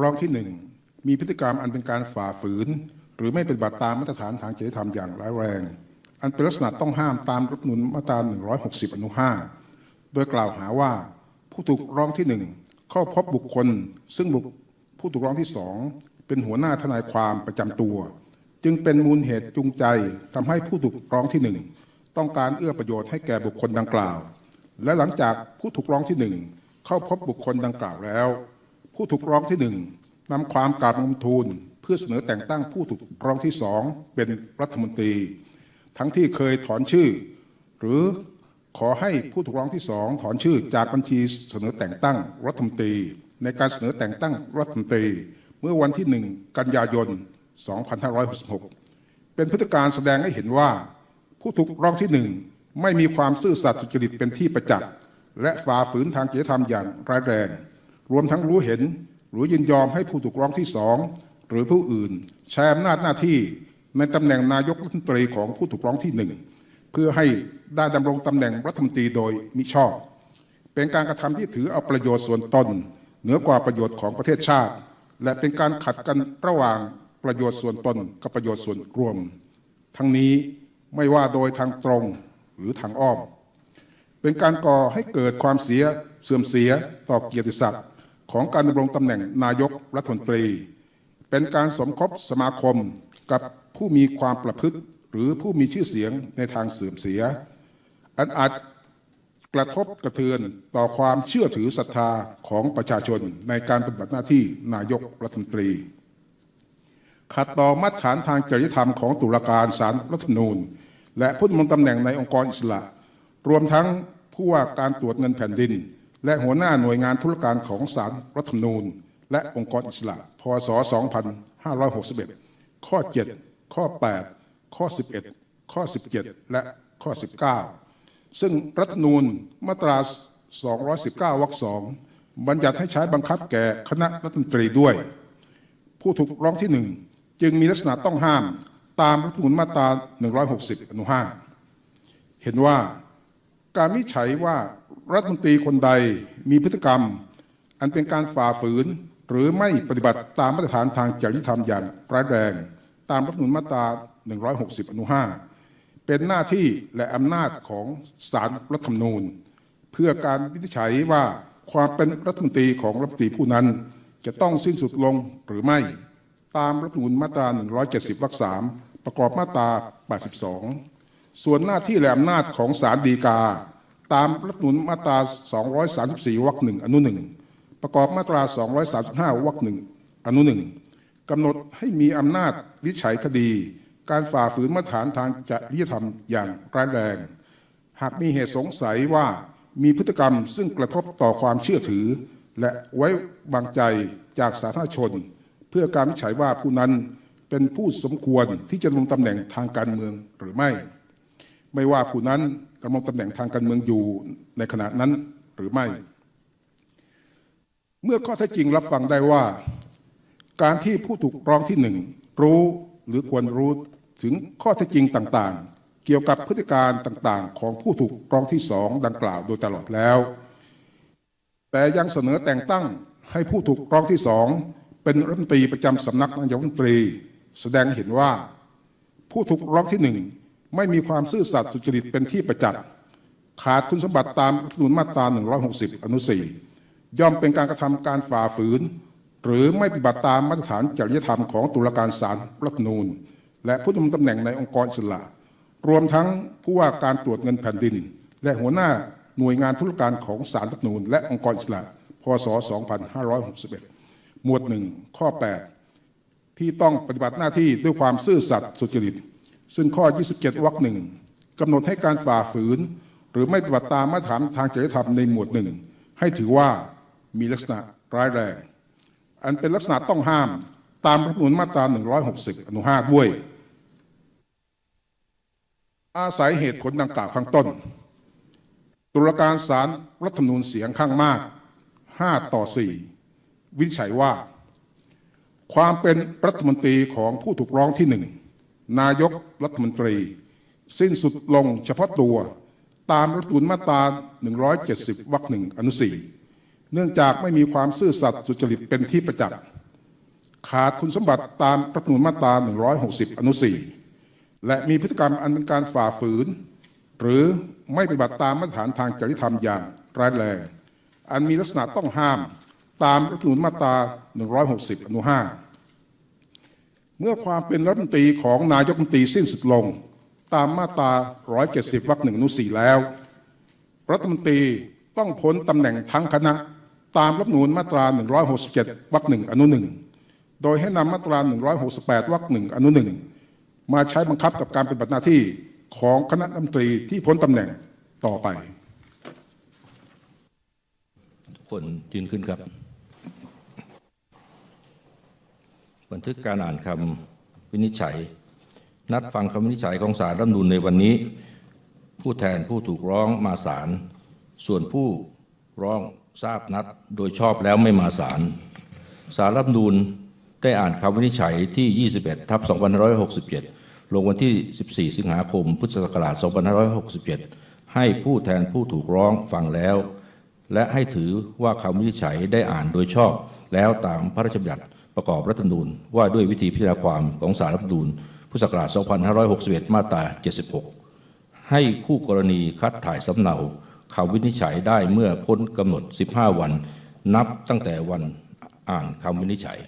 ร้องที่หนึ่งมีพฤติกรรมอันเป็นการฝ่าฝืน หรือไม่ปฏิบัติตามมาตรฐานทางจริยธรรมอย่างร้ายแรง อันเป็นลักษณะต้องห้ามตามรัฐธรรมนูญมาตรา 160 อนุ 5 โดยกล่าวหาว่าผู้ถูกร้องที่หนึ่งเข้าพบบุคคล ซึ่งบุคผู้ถูกร้องที่สองเป็นหัวหน้าทนายความประจำตัว จึงเป็นมูลเหตุจูงใจทำให้ผู้ถูกร้องที่หนึ่งต้องการเอื้อประโยชน์ให้แก่บุคคลดังกล่าว และหลังจากผู้ถูกร้องที่หนึ่งเข้าพบบุคคลดังกล่าวแล้ว ผู้ถูกร้องที่หนึ่งนำความกราบบังคมทูลเพื่อเสนอแต่งตั้งผู้ถูกร้องที่สองเป็นรัฐมนตรี ทั้งที่เคยถอนชื่อ หรือขอให้ผู้ถูกร้องที่สองถอนชื่อจากบัญชีเสนอแต่งตั้งรัฐมนตรี ในการเสนอแต่งตั้งรัฐมนตรี เมื่อวันที่หนึ่งกันยายน 2566 เป็นพฤติการแสดงให้เห็นว่า ผู้ถูกร้องที่หนึ่งไม่มีความซื่อสัตย์สุจริตเป็นที่ประจักษ์และฝ่าฝืนทางจริยธรรมอย่างร้ายแรง รวมทั้งรู้เห็น หรือยินยอมให้ผู้ถูกร้องที่สองหรือผู้อื่นใช้อำนาจหน้าที่ในตำแหน่งนายกรัฐมนตรีของผู้ถูกร้องที่หนึ่งเพื่อให้ได้ดำรงตำแหน่งรัฐมนตรีโดยมิชอบ เป็นการกระทำที่ถือเอาประโยชน์ส่วนตนเหนือกว่าประโยชน์ของประเทศชาติ และเป็นการขัดกันระหว่างประโยชน์ส่วนตนกับประโยชน์ส่วนรวม ทั้งนี้ไม่ว่าโดยทางตรงหรือทางอ้อม เป็นการก่อให้เกิดความเสียเสื่อมเสียต่อเกียรติศักดิ์ ของการดำรงตำแหน่งนายกรัฐมนตรี เป็นการสมคบสมาคมกับผู้มีความประพฤติหรือผู้มีชื่อเสียงในทางเสื่อมเสีย อันอาจกระทบกระเทือนต่อความเชื่อถือศรัทธาของประชาชนในการปฏิบัติหน้าที่นายกรัฐมนตรี ขัดต่อมาตรฐานทางจริยธรรมของตุลาการศาลรรัฐธรรมนูญ และผู้ดำรงตำแหน่งในองค์กรอิสระ รวมทั้งผู้ว่าการตรวจเงินแผ่นดิน และหัวหน้าหน่วยงานธุรการของศาลรรัฐธรรมนูญ และองค์กรอิสระ พศ 2561 ข้อ 7 ข้อ 8 ข้อ 11 ข้อ 17 และข้อ 19 ซึ่งรัฐธรรมนูญมาตรา 219 วรรคสองบัญญัติให้ใช้บังคับแก่คณะรัฐมนตรีด้วย ผู้ถูกร้องที่หนึ่งจึงมีลักษณะต้องห้ามตามรัฐธรรมนูญมาตรา 160 อนุ5เห็นว่าการวิจัยว่า รัฐมนตรีคนใดมีพฤติกรรม อันเป็นการฝ่าฝืน หรือไม่ปฏิบัติตามมาตรฐานทางจริยธรรมอย่างร้ายแรง ตามรัฐมนูญมาตรา 160 อนุ 5 เป็นหน้าที่และอำนาจของศาลรรัฐธรรมนูญ เพื่อการวินิจฉัยว่าความเป็นรัฐมนตรีของรัฐมนตรีผู้นั้น จะต้องสิ้นสุดลงหรือไม่ ตามรัฐมนูญมาตรา 170 วรรค3ประกอบมาตรา 82 ส่วนหน้าที่และอำนาจของศาลฎีกา ตามรัฐธรรมนูญมาตรา 234 วรรคหนึ่งอนุหนึ่งประกอบมาตรา 235 วรรคหนึ่งอนุหนึ่งกำหนดให้มีอำนาจวิจัยคดี การฝ่าฝืนมาตรฐานทางจริยธรรมอย่างร้ายแรง หากมีเหตุสงสัยว่ามีพฤติกรรมซึ่งกระทบต่อความเชื่อถือ และไว้วางใจจากสาธารณชน เพื่อการวิจัยว่าผู้นั้นเป็นผู้สมควรที่จะดำรงตำแหน่งทางการเมืองหรือไม่ ไม่ว่าผู้นั้น ดำรงตำแหน่งทางการเมืองอยู่ในขณะนั้นหรือไม่ เมื่อข้อเท็จจริงรับฟังได้ว่า การที่ผู้ถูกร้องที่หนึ่งรู้หรือควรรู้ถึงข้อเท็จจริงต่างๆ เกี่ยวกับพฤติการต่างๆ ของผู้ถูกร้องที่สองดังกล่าวโดยตลอดแล้ว แต่ยังเสนอแต่งตั้งให้ผู้ถูกร้องที่สองเป็นรัฐมนตรีประจำสำนักนายกรัฐมนตรี แสดงเห็นว่าผู้ถูกร้องที่หนึ่ง ไม่มีความซื่อสัตย์สุจริตเป็นที่ประจักษ์ขาดคุณสมบัติตามรัฐธรรมนูญมาตรา 160 อนุ 4 ย่อมเป็นการกระทำการฝ่าฝืน หรือไม่ปฏิบัติตามมาตรฐานจริยธรรมของตุลาการศาลรัฐธรรมนูญและผู้ดำรงตำแหน่งในองค์กรอิสระรวมทั้งผู้ว่าการตรวจเงินแผ่นดิน และหัวหน้าหน่วยงานธุรการของศาลรัฐธรรมนูญและองค์กรอิสระพศ 2561 หมวดหนึ่งข้อ 8 ที่ต้องปฏิบัติหน้าที่ด้วยความซื่อสัตย์สุจริต ซึ่งข้อ 27 วรรคหนึ่งกำหนดให้การฝ่าฝืน หรือไม่ปฏิบัติตามมาตรฐานทางจริยธรรมในหมวดหนึ่งให้ถือว่ามีลักษณะร้ายแรง อันเป็นลักษณะต้องห้ามตามรัฐมนูญมาตรา 160 อนุ 5 ด้วย อาศัยเหตุผลดังกล่าวข้างต้น ตุลาการศาลรรัฐธรรมนูญเสียงข้างมาก 5 ต่อ 4 วินิจฉัยว่า ความเป็นรัฐมนตรีของผู้ถูกร้องที่หนึ่ง นายกรัฐมนตรี สิ้นสุดลงเฉพาะตัวตามรัฐธรรมนูญมาตรา 170 วรรคหนึ่งอนุ4เนื่องจากไม่มีความซื่อสัตย์สุจริตเป็นที่ประจักษ์ขาดคุณสมบัติตามรัฐธรรมนูญมาตรา 160 อนุ4และมีพฤติกรรมอันเป็นการฝ่าฝืน หรือไม่ปฏิบัติตามมาตรฐานทางจริยธรรมอย่างร้ายแรงอันมีลักษณะต้องห้ามตามรัฐธรรมนูญมาตรา 160 อนุ5 เมื่อความเป็นรัฐมนตรีของนายกรัฐมนตรีสิ้นสุดลง ตามมาตรา 170 วรรคหนึ่งอนุ4แล้ว รัฐมนตรีต้องพ้นตำแหน่งทั้งคณะ ตามรัฐนูญมาตรา 167 วรรคหนึ่งอนุหนึ่งโดยให้นำมาตรา 168 วรรคหนึ่งอนุหนึ่งมาใช้บังคับกับการปฏิบัติหน้าที่ของคณะรัฐมนตรีที่พ้นตำแหน่งต่อไป ทุกคนยืนขึ้นครับ บันทึกการอ่านคำวินิจฉัย นัดฟังคำวินิจฉัยของศาลรัฐธรรมนูญในวันนี้ ผู้แทนผู้ถูกร้องมาศาลส่วนผู้ร้องทราบนัดโดยชอบแล้วไม่มาศาลศาลรัฐธรรมนูญได้อ่านคำวินิจฉัยที่ 21 ทับ 2567 ลงวันที่ 14 สิงหาคม พุทธศักราช 2567 ให้ผู้แทนผู้ถูกร้องฟังแล้ว และให้ถือว่าคำวินิจฉัยได้อ่านโดยชอบแล้วตามพระราชบัญญัติ ประกอบรัฐธรรมนูญว่าด้วยวิธีพิจารณาความของสารรัฐธรรมนูญพุทธศักราช 2561 มาตรา 76 ให้คู่กรณีคัดถ่ายสำเนาคำวินิจฉัยได้เมื่อพ้นกำหนด 15 วัน นับตั้งแต่วันอ่านคำวินิจฉัย